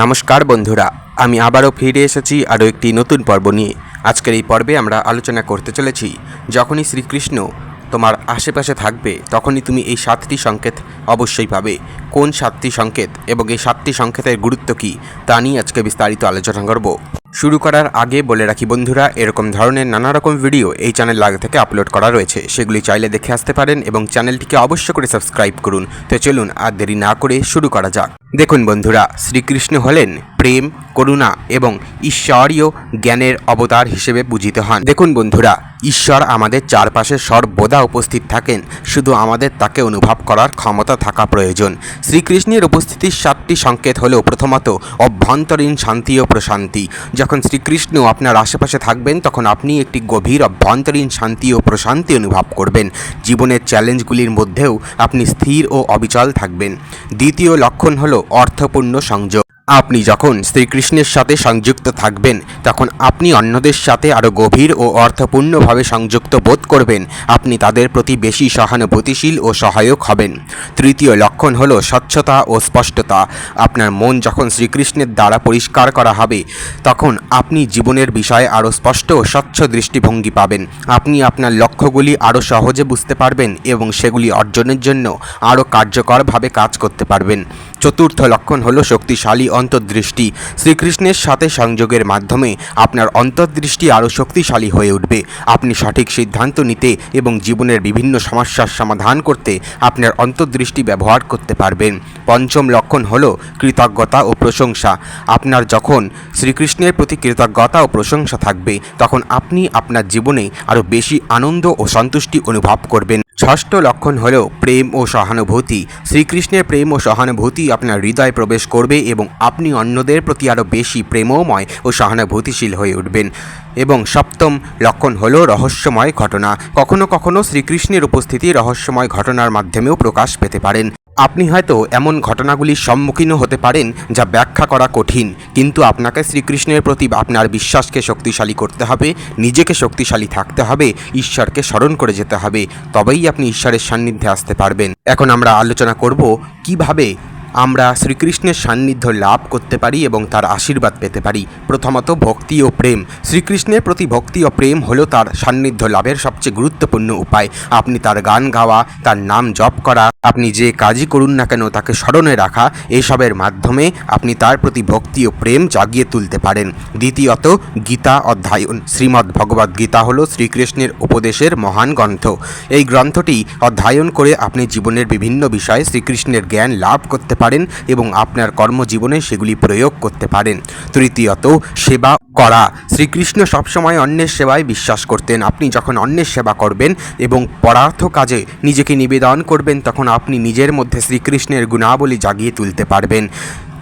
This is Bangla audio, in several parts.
নমস্কার বন্ধুরা, আমি আবারও ফিরে এসেছি আরও একটি নতুন পর্ব নিয়ে। আজকের এই পর্বে আমরা আলোচনা করতে চলেছি, যখনই শ্রীকৃষ্ণ তোমার আশেপাশে থাকবে, তখনই তুমি এই সাতটি সংকেত অবশ্যই পাবে। কোন সাতটি সংকেত এবং এই সাতটি সংকেতের গুরুত্ব কী, তা নিয়ে আজকে বিস্তারিত আলোচনা করব। শুরু করার আগে বলে রাখি বন্ধুরা, এরকম ধরনের নানা রকম ভিডিও এই চ্যানেল আগে থেকে আপলোড করা রয়েছে। সেগুলি চাইলে দেখে আসতে পারেন এবং চ্যানেলটিকে অবশ্য করে সাবস্ক্রাইব করুন। তো চলুন, আর দেরি না করে শুরু করা যাক। দেখুন বন্ধুরা, শ্রীকৃষ্ণ হলেন প্রেম, করুণা এবং ঈশ্বরীয় জ্ঞানের অবতার হিসেবে পূজিত হন। দেখুন বন্ধুরা ঈশ্বর আমাদের চারপাশে সর্বদা উপস্থিত থাকেন। শুধু আমাদের তাকে অনুভব করার ক্ষমতা থাকা প্রয়োজন। শ্রীকৃষ্ণের উপস্থিতির সাতটি সংকেত হলো প্রথমত, অভ্যন্তরীণ শান্তি ও প্রশান্তি। যখন শ্রীকৃষ্ণ আপনার আশেপাশে থাকবেন, তখন আপনি একটি গভীর অভ্যন্তরীণ শান্তি ও প্রশান্তি অনুভব করবেন। জীবনের চ্যালেঞ্জগুলির মধ্যেও আপনি স্থির ও অবিচল থাকবেন। দ্বিতীয় লক্ষণ হল অর্থপূর্ণ সংযোগ। আপনি যখন শ্রীকৃষ্ণের সাথে সংযুক্ত থাকবেন, তখন আপনি অন্যদের সাথে আরও গভীর ও অর্থপূর্ণভাবে সংযুক্ত বোধ করবেন। আপনি তাদের প্রতি বেশি সহানুভূতিশীল ও সহায়ক হবেন। তৃতীয় লক্ষণ হলো স্বচ্ছতা ও স্পষ্টতা। আপনার মন যখন শ্রীকৃষ্ণের দ্বারা পরিষ্কার করা হবে, তখন আপনি জীবনের বিষয়ে আরও স্পষ্ট ও স্বচ্ছ দৃষ্টিভঙ্গি পাবেন। আপনি আপনার লক্ষ্যগুলি আরও সহজে বুঝতে পারবেন এবং সেগুলি অর্জনের জন্য আরও কার্যকরভাবে কাজ করতে পারবেন। চতুর্থ লক্ষণ হলো শক্তিশালী অন্তর্দৃষ্টি। শ্রীকৃষ্ণের সাথে সংযোগের মাধ্যমে আপনার অন্তর্দৃষ্টি আরও শক্তিশালী হয়ে উঠবে। আপনি সঠিক সিদ্ধান্ত নিতে এবং জীবনের বিভিন্ন সমস্যার সমাধান করতে আপনার অন্তর্দৃষ্টি ব্যবহার করতে পারবেন। পঞ্চম লক্ষণ হল কৃতজ্ঞতা ও প্রশংসা। আপনার যখন শ্রীকৃষ্ণের প্রতি কৃতজ্ঞতা ও প্রশংসা থাকবে, তখন আপনি আপনার জীবনে আরও বেশি আনন্দ ও সন্তুষ্টি অনুভব করবেন। ষষ্ঠ লক্ষণ হল প্রেম ও সহানুভূতি। শ্রীকৃষ্ণের প্রেম ও সহানুভূতি আপনার হৃদয়ে প্রবেশ করবে এবং আপনি অন্যদের প্রতি আরও বেশি প্রেমময় ও সহানুভূতিশীল হয়ে উঠবেন। এবং সপ্তম লক্ষণ হল রহস্যময় ঘটনা। কখনো কখনো শ্রীকৃষ্ণের উপস্থিতি রহস্যময় ঘটনার মাধ্যমেও প্রকাশ পেতে পারেন। আপনি হয়তো এমন ঘটনাগুলির সম্মুখীনও হতে পারেন যা ব্যাখ্যা করা কঠিন, কিন্তু আপনাকে শ্রীকৃষ্ণের প্রতি আপনার বিশ্বাসকে শক্তিশালী করতে হবে, নিজেকে শক্তিশালী থাকতে হবে, ঈশ্বরকে স্মরণ করে যেতে হবে, তবেই আপনি ঈশ্বরের সান্নিধ্যে আসতে পারবেন। এখন আমরা আলোচনা করব কীভাবে আমরা শ্রীকৃষ্ণের সান্নিধ্য লাভ করতে পারি এবং তার আশীর্বাদ পেতে পারি। প্রথমত ভক্তি ও প্রেম। শ্রীকৃষ্ণের প্রতি ভক্তি ও প্রেম হলো তার সান্নিধ্য লাভের সবচেয়ে গুরুত্বপূর্ণ উপায়। আপনি তার গান গাওয়া, তার নাম জপ করা, আপনি যে কাজই করুন না কেন তাকে স্মরণে রাখা, এসবের মাধ্যমে আপনি তার প্রতি ভক্তি ও প্রেম জাগিয়ে তুলতে পারেন। দ্বিতীয়ত, গীতা অধ্যায়ন। শ্রীমদ্ ভগবদ্ গীতা হলো শ্রীকৃষ্ণের উপদেশের মহান গ্রন্থ। এই গ্রন্থটি অধ্যয়ন করে আপনি জীবনের বিভিন্ন বিষয়ে শ্রীকৃষ্ণের জ্ঞান লাভ করতে পারেন এবং আপনার কর্মজীবনে সেগুলি প্রয়োগ করতে পারেন। তৃতীয়ত, সেবা করা। শ্রীকৃষ্ণ সবসময় অন্যের সেবায় বিশ্বাস করতেন। আপনি যখন অন্যের সেবা করবেন এবং পরার্থ কাজে নিজেকে নিবেদন করবেন, তখন আপনি নিজের মধ্যে শ্রীকৃষ্ণের গুণাবলী জাগিয়ে তুলতে পারবেন।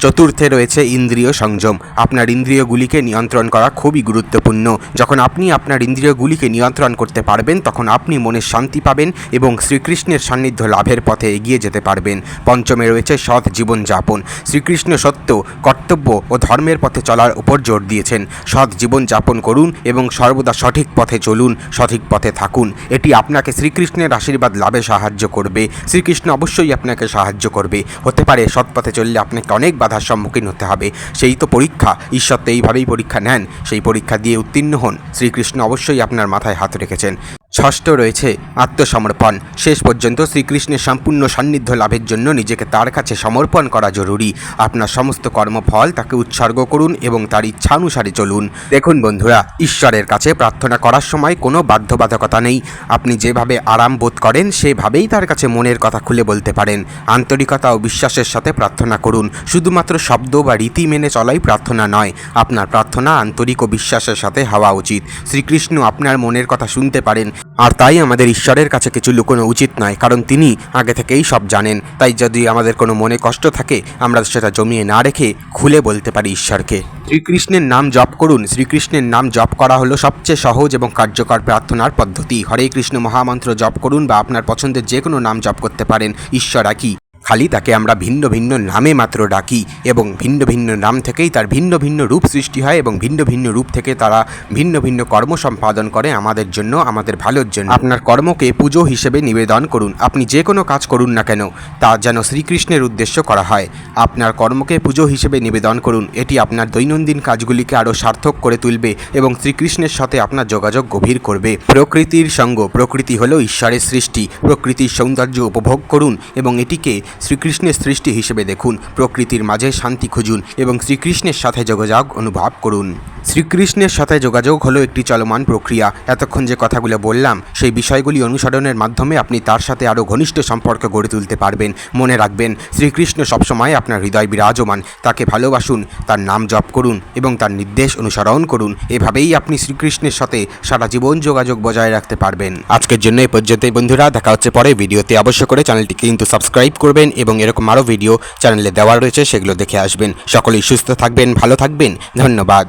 চতুর্থে রয়েছে ইন্দ্রিয় সংযম। আপনার ইন্দ্রিয়গুলিকে নিয়ন্ত্রণ করা খুবই গুরুত্বপূর্ণ। যখন আপনি আপনার ইন্দ্রিয়গুলিকে নিয়ন্ত্রণ করতে পারবেন, তখন আপনি মনের শান্তি পাবেন এবং শ্রীকৃষ্ণের সান্নিধ্য লাভের পথে এগিয়ে যেতে পারবেন। পঞ্চমে রয়েছে সৎ জীবনযাপন। শ্রীকৃষ্ণ সত্য, কর্তব্য ও ধর্মের পথে চলার উপর জোর দিয়েছেন। সৎ জীবন যাপন করুন এবং সর্বদা সঠিক পথে চলুন, সঠিক পথে থাকুন। এটি আপনাকে শ্রীকৃষ্ণের আশীর্বাদ লাভে সাহায্য করবে। শ্রীকৃষ্ণ অবশ্যই আপনাকে সাহায্য করবে। হতে পারে সৎ পথে চললে আপনাকে অনেক বাধার সম্মুখীন হতে হবে। সেই তো পরীক্ষা। ঈশ্বর তো এইভাবেই পরীক্ষা নেন। সেই পরীক্ষা দিয়ে উত্তীর্ণ হন। শ্রীকৃষ্ণ অবশ্যই আপনার মাথায় হাত রেখেছেন। ষষ্ঠ রয়েছে আত্মসমর্পণ। শেষ পর্যন্ত শ্রীকৃষ্ণের সম্পূর্ণ সান্নিধ্য লাভের জন্য নিজেকে তার কাছে সমর্পণ করা জরুরি। আপনার সমস্ত কর্মফল তাকে উৎসর্গ করুন এবং তার ইচ্ছানুসারে চলুন। দেখুন বন্ধুরা, ঈশ্বরের কাছে প্রার্থনা করার সময় কোনো বাধ্যবাধকতা নেই। আপনি যেভাবে আরাম বোধ করেন, সেভাবেই তার কাছে মনের কথা খুলে বলতে পারেন। আন্তরিকতা ও বিশ্বাসের সাথে প্রার্থনা করুন। শুধুমাত্র শব্দ বা রীতি মেনে চলাই প্রার্থনা নয়, আপনার প্রার্থনা আন্তরিক ও বিশ্বাসের সাথে হওয়া উচিত। শ্রীকৃষ্ণ আপনার মনের কথা শুনতে পারেন। আর তাই আমাদের ঈশ্বরের কাছে কিছু লুকোনো উচিত নয়, কারণ তিনি আগে থেকেই সব জানেন। তাই যদি আমাদের কোনো মনে কষ্ট থাকে, আমরা সেটা জমিয়ে না রেখে খুলে বলতে পারি ঈশ্বরকে। শ্রীকৃষ্ণের নাম জপ করুন। শ্রীকৃষ্ণের নাম জপ করা হলো সবচেয়ে সহজ এবং কার্যকর প্রার্থনার পদ্ধতি। হরে কৃষ্ণ মহামন্ত্র জপ করুন বা আপনার পছন্দের যে কোনো নাম জপ করতে পারেন। ঈশ্বর একই খালি তাকে আমরা ভিন্ন ভিন্ন নামে মাত্র ডাকি এবং ভিন্ন ভিন্ন নাম থেকেই তার ভিন্ন ভিন্ন রূপ সৃষ্টি হয় এবং ভিন্ন ভিন্ন রূপ থেকে তারা ভিন্ন ভিন্ন কর্ম সম্পাদন করে আমাদের জন্য, আমাদের ভালোর জন্য। আপনার কর্মকে পুজো হিসেবে নিবেদন করুন। আপনি যে কোনো কাজ করুন না কেন, তা যেন শ্রীকৃষ্ণের উদ্দেশ্য করা হয়। আপনার কর্মকে পুজো হিসেবে নিবেদন করুন। এটি আপনার দৈনন্দিন কাজগুলিকে আরও সার্থক করে তুলবে এবং শ্রীকৃষ্ণের সাথে আপনার যোগাযোগ গভীর করবে। প্রকৃতির সঙ্গ, প্রকৃতি হলো ঈশ্বরের সৃষ্টি। প্রকৃতির সৌন্দর্য উপভোগ করুন এবং এটিকে শ্রীকৃষ্ণের সৃষ্টি হিসেবে দেখুন প্রকৃতির মাঝে শান্তি খুঁজুন এবং শ্রীকৃষ্ণের সাথে যোগাযোগ অনুভব করুন। শ্রীকৃষ্ণের সাথে যোগাযোগ হলো একটি চলমান প্রক্রিয়া। এতক্ষণ যে কথাগুলো বললাম, সেই বিষয়গুলি অনুসরণের মাধ্যমে আপনি তার সাথে আরও ঘনিষ্ঠ সম্পর্ক গড়ে তুলতে পারবেন। মনে রাখবেন, শ্রীকৃষ্ণ সবসময় আপনার হৃদয় বিরাজমান। তাকে ভালোবাসুন, তার নাম জপ করুন এবং তার নির্দেশ অনুসরণ করুন। এভাবেই আপনি শ্রীকৃষ্ণের সাথে সারা জীবন যোগাযোগ বজায় রাখতে পারবেন। আজকের জন্য এই পর্যন্তই বন্ধুরা, দেখা হচ্ছে পরে। ভিডিওতে অবশ্য করে চ্যানেলটিকে কিন্তু সাবস্ক্রাইব করবেন এবং এরকম আরও ভিডিও চ্যানেলে দেওয়া রয়েছে, সেগুলো দেখে আসবেন। সকলেই সুস্থ থাকবেন, ভালো থাকবেন। ধন্যবাদ।